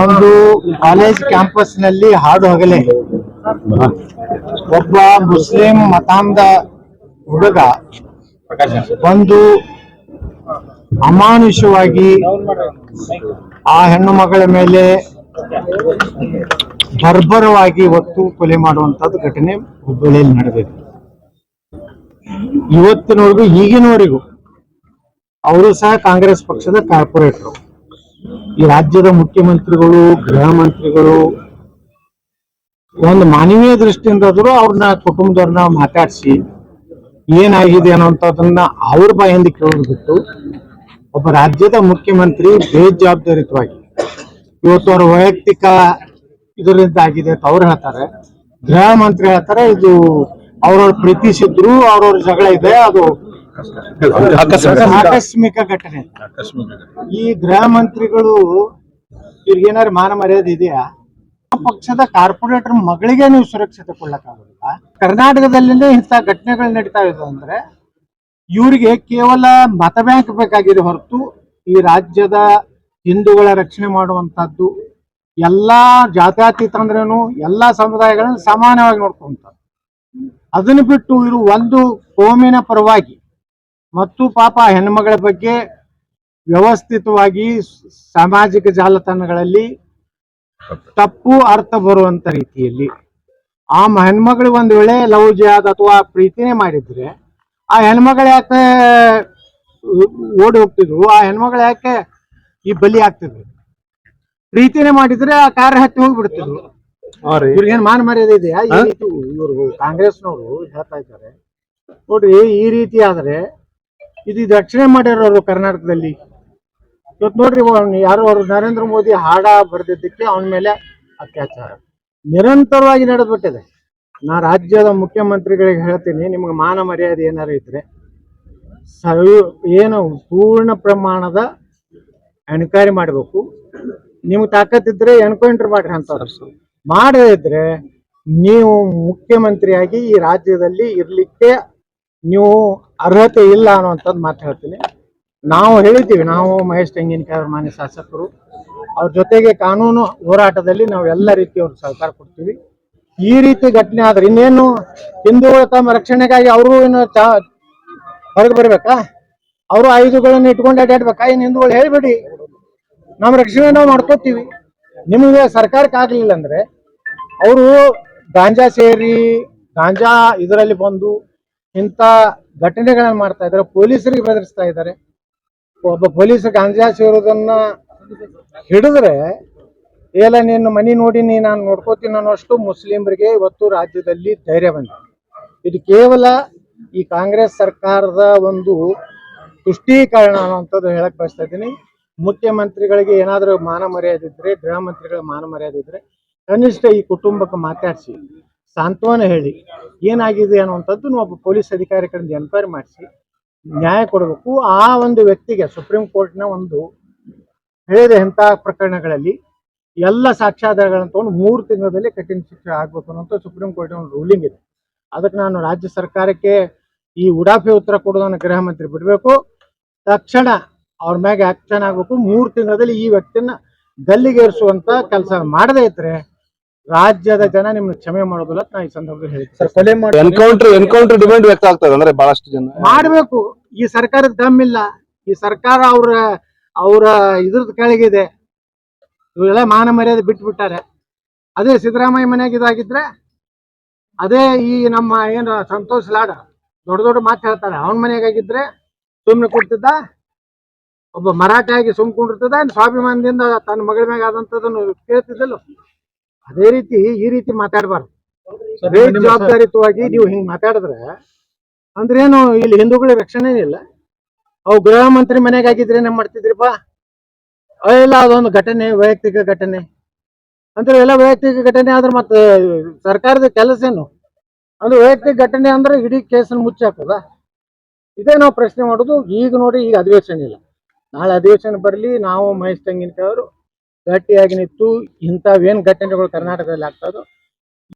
ಒಂದು ಕಾಲೇಜ್ ಕ್ಯಾಂಪಸ್ನಲ್ಲಿ ಹಾಡು ಹಗಲೇ. ಒಬ್ಬ ಮುಸ್ಲಿಂ ಮತಾಂಧ ಹುಡುಗ ಒಂದು ಅಮಾನುಷವಾಗಿ ಆ ಹೆಣ್ಣು ಮಗಳ ಮೇಲೆ ಬರ್ಬರವಾಗಿ ಒತ್ತು ಕೊಲೆ ಮಾಡುವಂತದ್ದು ಘಟನೆ ಹುಬ್ಬಳ್ಳಿಯಲ್ಲಿ ನಡೆದಿದೆ. ಇವತ್ತಿನವರೆಗೂ ಈಗಿನವರೆಗೂ ಅವರು ಸಹ ಕಾಂಗ್ರೆಸ್ ಪಕ್ಷದ ಕಾರ್ಪೊರೇಟರ್. ಈ ರಾಜ್ಯದ ಮುಖ್ಯಮಂತ್ರಿಗಳು, ಗೃಹ ಮಂತ್ರಿಗಳು, ಒಂದು ಮಾನವೀಯ ದೃಷ್ಟಿಯಿಂದಾದ್ರೂ ಅವ್ರನ್ನ ಕುಟುಂಬದವ್ರನ್ನ ಮಾತಾಡಿಸಿ ಏನಾಗಿದೆ ಅನ್ನೋಂಥದ್ದನ್ನ ಅವ್ರ ಬಾಯಿಂದ ಕೇಳೋದು ಬಿಟ್ಟು ಒಬ್ಬ ರಾಜ್ಯದ ಮುಖ್ಯಮಂತ್ರಿ ಬೇಜವಾಬ್ದಾರಿತವಾಗಿ ಇವತ್ತು ಅವ್ರ ವೈಯಕ್ತಿಕ ಇದರಿಂದ ಆಗಿದೆ ಅಂತ ಅವ್ರು ಹೇಳ್ತಾರೆ. ಗೃಹ ಮಂತ್ರಿ ಹೇಳ್ತಾರೆ, ಇದು ಅವ್ರವ್ರ ಪ್ರೀತಿಸಿದ್ರು ಅವ್ರವ್ರ ಜಗಳ ಇದೆ, ಅದು ಆಕಸ್ಮಿಕ. ಘಟನೆ. ಈ ಗೃಹ ಮಂತ್ರಿಗಳು ಇವ್ರಿಗೇನಾದ್ರು ಮಾನ ಮರ್ಯಾದೆ ಇದೆಯಾ? ಆ ಪಕ್ಷದ ಕಾರ್ಪೊರೇಟರ್ ಮಗಳಿಗೆ ನೀವು ಸುರಕ್ಷತೆ ಕೊಡ್ಲಕ್ಕಾಗೋದಿಲ್ಲ ಕರ್ನಾಟಕದಲ್ಲಿನೇ ಇಂಥ ಘಟನೆಗಳು ನಡೀತಾ ಇದೆ ಅಂದ್ರೆ ಇವರಿಗೆ ಕೇವಲ ಮತ ಬ್ಯಾಂಕ್ ಬೇಕಾಗಿದೆ ಹೊರತು ಈ ರಾಜ್ಯದ ಹಿಂದೂಗಳ ರಕ್ಷಣೆ ಮಾಡುವಂತದ್ದು ಎಲ್ಲಾ ಜಾತ್ಯಾತೀತ ಅಂದ್ರೇನು ಎಲ್ಲಾ ಸಮುದಾಯಗಳನ್ನ ಸಮಾನವಾಗಿ ನೋಡ್ಕೊಂತಾರೆ ಅದನ್ನು ಬಿಟ್ಟು ಇವರು ಒಂದು ಕೋಮಿನ ಪರವಾಗಿ ಮತ್ತು ಪಾಪ ಹೆಣ್ಮಗಳ ಬಗ್ಗೆ ವ್ಯವಸ್ಥಿತವಾಗಿ ಸಾಮಾಜಿಕ ಜಾಲತಾಣಗಳಲ್ಲಿ ತಪ್ಪು ಅರ್ಥ ಬರುವಂತ ರೀತಿಯಲ್ಲಿ ಆ ಹೆಣ್ಮಗಳು ಒಂದ್ ವೇಳೆ ಲವ್ ಜಿಯಾದ ಅಥವಾ ಪ್ರೀತಿನೇ ಮಾಡಿದ್ರೆ ಆ ಹೆಣ್ಮಗಳು ಯಾಕೆ ಓಡಿ ಹೋಗ್ತಿದ್ರು? ಆ ಹೆಣ್ಮಗಳು ಯಾಕೆ ಈ ಬಲಿ ಆಗ್ತಿದ್ರು ಪ್ರೀತಿನೇ ಮಾಡಿದ್ರೆ ಆ ಕಾರ್ಯ ಹತ್ತಿ ಹೋಗ್ಬಿಡ್ತಿದ್ರು. ಇವ್ರಿಗೇನ್ ಮಾನ ಮರ್ಯಾದೆ ಇದೆಯಾ? ಈ ರೀತಿ ಇವರು ಕಾಂಗ್ರೆಸ್ನವರು ಹೇಳ್ತಾ ಇದ್ದಾರೆ. ನೋಡ್ರಿ ಈ ರೀತಿ ಆದ್ರೆ ಇದು ರಕ್ಷಣೆ ಮಾಡಿರೋರು ಕರ್ನಾಟಕದಲ್ಲಿ. ಇವತ್ತು ನೋಡ್ರಿ ಯಾರು ಅವರು ನರೇಂದ್ರ ಮೋದಿ ಹಾಡ ಬರೆದಿದ್ದಕ್ಕೆ ಅವನ ಮೇಲೆ ಅತ್ಯಾಚಾರ. ನಿರಂತರವಾಗಿ ನಡೆದ್ಬಿಟ್ಟಿದೆ. ನಾ ರಾಜ್ಯದ ಮುಖ್ಯಮಂತ್ರಿಗಳಿಗೆ ಹೇಳ್ತೀನಿ, ನಿಮ್ಗೆ ಮಾನ ಮರ್ಯಾದೆ ಏನಾರು ಇದ್ರೆ ಏನು ಪೂರ್ಣ ಪ್ರಮಾಣದ ಎನ್ಕ್ವೈರಿ ಮಾಡಬೇಕು. ನಿಮ್ಗೆ ತಾಕತ್ತಿದ್ರೆ ಎನ್ಕೌಂಟರ್ ಮಾಡ್ರಿ ಅಂತ ಮಾಡದೇ ಇದ್ರೆ ನೀವು ಮುಖ್ಯಮಂತ್ರಿಯಾಗಿ ಈ ರಾಜ್ಯದಲ್ಲಿ ಇರ್ಲಿಕ್ಕೆ ನೀವು ಅರ್ಹತೆ ಇಲ್ಲ ಅನ್ನುವಂಥದ್ದು ಮಾತು ಹೇಳ್ತೀನಿ. ನಾವು ಹೇಳಿದ್ದೀವಿ, ನಾವು ಮಹೇಶ್ ತೆಂಗಿನಕಾಯಿ ಅವ್ರ ಮಾನ್ಯ ಶಾಸಕರು. ಅವ್ರ ಜೊತೆಗೆ ಕಾನೂನು ಹೋರಾಟದಲ್ಲಿ ನಾವು ಎಲ್ಲ ರೀತಿಯವ್ರ ಸಹಕಾರ ಕೊಡ್ತೀವಿ. ಈ ರೀತಿ ಘಟನೆ ಆದ್ರೆ ಇನ್ನೇನು ಹಿಂದೂಗಳ ತಮ್ಮ ರಕ್ಷಣೆಗಾಗಿ ಅವರು ಏನು ಚಾ ಹೊರಗೆ ಬರ್ಬೇಕಾ? ಅವರು ಆಯುಧಗಳನ್ನು ಇಟ್ಕೊಂಡು ಅಡ್ಡಾಡ್ಬೇಕಾ? ಏನು ಹಿಂದೂಗಳು ಹೇಳ್ಬೇಡಿ. ನಮ್ಮ ರಕ್ಷಣೆ ನಾವು ಮಾಡ್ಕೋತೀವಿ. ನಿಮಗೆ ಸರ್ಕಾರಕ್ಕೆ ಆಗಲಿಲ್ಲ ಅಂದ್ರೆ, ಅವರು ಗಾಂಜಾ ಸೇರಿ, ಗಾಂಜಾ ಇದರಲ್ಲಿ ಬಂದು ಇಂಥ ಘಟನೆಗಳನ್ನ ಮಾಡ್ತಾ ಇದ್ದಾರೆ, ಪೊಲೀಸರಿಗೆ ಬೆದರಿಸ್ತಾ ಇದ್ದಾರೆ. ಒಬ್ಬ ಪೊಲೀಸ್ ಗಾಂಜಾ ಸೇರೋದನ್ನ ಹಿಡಿದ್ರೆ ಎಲ್ಲ ನಿನ್ನ ಮನಿ ನೋಡಿ ನೀ ನಾನು ನೋಡ್ಕೋತೀನಿ ಅನ್ನೋಷ್ಟು ಮುಸ್ಲಿಮರಿಗೆ ಇವತ್ತು ರಾಜ್ಯದಲ್ಲಿ ಧೈರ್ಯ ಬಂದಿದೆ. ಇದು ಕೇವಲ ಈ ಕಾಂಗ್ರೆಸ್ ಸರ್ಕಾರದ ಒಂದು ತುಷ್ಟೀಕರಣ ಅನ್ನೋಂಥದ್ದು ಹೇಳಕ್ ಬಯಸ್ತಾ ಇದ್ದೀನಿ. ಮುಖ್ಯಮಂತ್ರಿಗಳಿಗೆ ಏನಾದರೂ ಮಾನ ಮರ್ಯಾದೆ ಇದ್ರೆ, ಗೃಹ ಮಂತ್ರಿಗಳ ಮಾನ ಮರ್ಯಾದೆ ಇದ್ರೆ, ಕನಿಷ್ಠ ಈ ಕುಟುಂಬಕ್ಕೆ ಮಾತಾಡಿಸಿ. ಸಾಂತ್ವನ ಹೇಳಿ. ಏನಾಗಿದೆ ಅನ್ನುವಂಥದ್ದು ಒಬ್ಬ ಪೊಲೀಸ್ ಅಧಿಕಾರಿ ಕಡೆಯಿಂದ ಎನ್ಕ್ವೈರಿ ಮಾಡಿಸಿ, ನ್ಯಾಯ ಕೊಡಬೇಕು. ಆ ಒಂದು ವ್ಯಕ್ತಿಗೆ ಸುಪ್ರೀಂ ಕೋರ್ಟ್ನ ಒಂದು ಹೇಳಿದ ಇಂಥ ಪ್ರಕರಣಗಳಲ್ಲಿ ಎಲ್ಲ ಸಾಕ್ಷ್ಯಾಧಾರಗಳನ್ನು ತಗೊಂಡು ಮೂರು ತಿಂಗಳಲ್ಲಿ ಕಠಿಣ ಶಿಕ್ಷೆ ಆಗ್ಬೇಕು ಅನ್ನೋಂಥ ಸುಪ್ರೀಂ ಕೋರ್ಟ್ ಒಂದು ರೂಲಿಂಗ್ ಇದೆ. ಅದಕ್ಕೆ ನಾನು ರಾಜ್ಯ ಸರ್ಕಾರಕ್ಕೆ ಈ ಉಡಾಫೆ ಉತ್ತರ ಕೊಡೋದನ್ನು ಗೃಹ ಮಂತ್ರಿ ಬಿಡಬೇಕು. ತಕ್ಷಣ ಅವ್ರ ಮ್ಯಾಗೆ ಆಕ್ಷನ್ ಆಗ್ಬೇಕು. ಮೂರು ತಿಂಗಳಲ್ಲಿ ಈ ವ್ಯಕ್ತಿನ ಗಲ್ಲಿಗೇರಿಸುವಂತ ಕೆಲಸ ಮಾಡದೇ ಇದ್ರೆ ರಾಜ್ಯದ ಜನ ನಿಮ್ಗೆ ಕ್ಷಮೆ ಮಾಡೋದಿಲ್ಲ ಅಂತ ನಾ ಈ ಸಂದರ್ಭದಲ್ಲಿ ಹೇಳ್ತೀನಿ. ಸರ್ ಕೊಲೆ ಮಾಡಿ ಎನ್ಕೌಂಟರ್ ಎನ್ಕೌಂಟರ್ ಡಿಮ್ಯಾಂಡ್ ವ್ಯಕ್ತ ಆಗ್ತದೆ ಅಂದ್ರೆ ಬಹಳಷ್ಟು ಜನ. ಮಾಡಬೇಕು. ಈ ಸರ್ಕಾರದ ಇಲ್ಲ. ಈ ಸರ್ಕಾರ ಅವ್ರ ಅವರ ಇದ್ರದ್ ಕೆಳಗಿದೆ. ಇವರೆಲ್ಲ ಮಾನ ಮರ್ಯಾದೆ ಬಿಟ್ಟು ಬಿಟ್ಟಾರೆ ಅದೇ ಸಿದ್ದರಾಮಯ್ಯ ಮನೆಯಾಗ ಇದಾಗಿದ್ರೆ ಅದೇ ಈ ನಮ್ಮ ಏನು ಸಂತೋಷ್ ಲಾಡ ದೊಡ್ಡ ದೊಡ್ಡ ಮಾತು ಹೇಳ್ತಾರೆ. ಅವನ ಮನೆಯಾಗಿದ್ರೆ ಸುಮ್ಮನೆ ಕೊಡ್ತಿದ್ದ ಒಬ್ಬ ಮರಾಠ ಆಗಿ ಸುಮ್ಕೊಂಡಿರ್ತದ ಸ್ವಾಭಿಮಾನದಿಂದ ತನ್ನ ಮಗಳ ಮ್ಯಾಗ ಆದಂತದನ್ನು ಕೇಳ್ತಿದ್ದಲ್ಲ. ಅದೇ ರೀತಿ ಈ ರೀತಿ ಮಾತಾಡಬಾರ್ದು. ಜವಾಬ್ದಾರಿತವಾಗಿ ನೀವು ಹಿಂಗ್ ಮಾತಾಡಿದ್ರೆ ಅಂದ್ರೇನು ಇಲ್ಲಿ ಹಿಂದೂಗಳ ರಕ್ಷಣೆ ಇಲ್ಲ. ಅವು ಗೃಹ ಮಂತ್ರಿ ಮನೆಗೆ ಆಗಿದ್ರೆ ಏನ್ ಮಾಡ್ತಿದ್ರಿಪ್ಪ ಇಲ್ಲ ಅದೊಂದು ಘಟನೆ ವೈಯಕ್ತಿಕ ಘಟನೆ. ಅಂದ್ರೆ ಎಲ್ಲ ವೈಯಕ್ತಿಕ ಘಟನೆ ಆದ್ರೆ ಮತ್ತೆ ಸರ್ಕಾರದ ಕೆಲಸ ಏನು? ಅಂದ್ರೆ ವೈಯಕ್ತಿಕ ಘಟನೆ ಅಂದ್ರೆ ಇಡೀ ಕೇಸನ್ನು ಮುಚ್ಚಾಕದ ಇದೇ ನಾವು ಪ್ರಶ್ನೆ ಮಾಡೋದು ಈಗ ನೋಡಿ ಈಗ ಅಧಿವೇಶನ ಇಲ್ಲ. ನಾಳೆ ಅಧಿವೇಶನ ಬರಲಿ ನಾವು ಮಹೇಶ್ ತೆಂಗಿನಕಾಯಿ ಅವರು ಗಟ್ಟಿಯಾಗಿ ನಿಂತು ಇಂಥವೇನ್ ಘಟನೆಗಳು ಕರ್ನಾಟಕದಲ್ಲಿ ಆಗ್ತದೋ